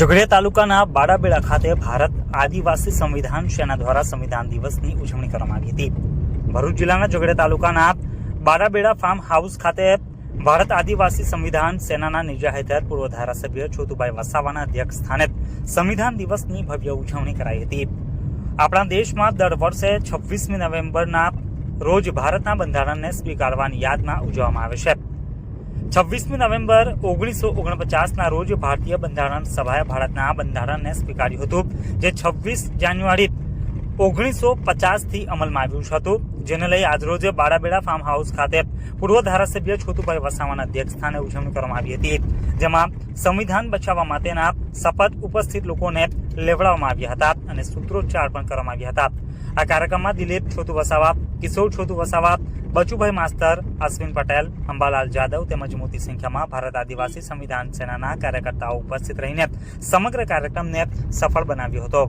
ઝઘડિયા તાલુકાના બાડાબેડા ખાતે ભારત આદિવાસી સંવિધાન સેના દ્વારા સંવિધાન દિવસની ઉજવણી કરવામાં આવી હતી. ભરૂચ જિલ્લાના ઝઘડિયા તાલુકાના બાડાબેડા ફાર્મ હાઉસ ખાતે ભારત આદિવાસી સંવિધાન સેનાના નિજા હેઠળ પૂર્વ ધારાસભ્ય છોતુભાઈ વસાવાના અધ્યક્ષ સ્થાને સંવિધાન દિવસની ભવ્ય ઉજવણી કરાઈ હતી. આપણા દેશમાં દર વર્ષે છવ્વીસમી નવેમ્બરના રોજ ભારતના બંધારણને સ્વીકારવાની યાદમાં ઉજવવામાં આવે છે. છવ્વીસમી નવેમ્બર ઓગણીસો ઓગણપચાસના રોજ ભારતીય બંધારણ સભાએ ભારતના બંધારણને સ્વીકાર્યું હતું, જે છવ્વીસ જાન્યુઆરી ઓગણીસો પચાસથી અમલમાં આવ્યું હતું, જેને લઈ આજરોજ બારાબેડા ફાર્મ હાઉસ ખાતે પૂર્વ ધારાસભ્ય છોતુભાઈ વસાવાના અધ્યક્ષ સ્થાને ઉજવણી કરવામાં આવી હતી, જેમાં સંવિધાન બચાવવા માટેના શપથ ઉપસ્થિત લોકોને લેવડાવવામાં આવ્યા હતા અને સૂત્રોચ્ચાર પણ કરવામાં આવ્યા હતા. આ કાર્યક્રમમાં દિલીપ છોતુ વસાવા કિશોર છોતુ વસાવા બચુભાઈ માસ્તર, અશ્વિન પટેલ, અંબાલાલ જાદવ તેમજ મોટી સંખ્યામાં ભારત આદિવાસી સંવિધાન સેનાના કાર્યકર્તાઓ ઉપસ્થિત રહીને સમગ્ર કાર્યક્રમને સફળ બનાવ્યો હતો.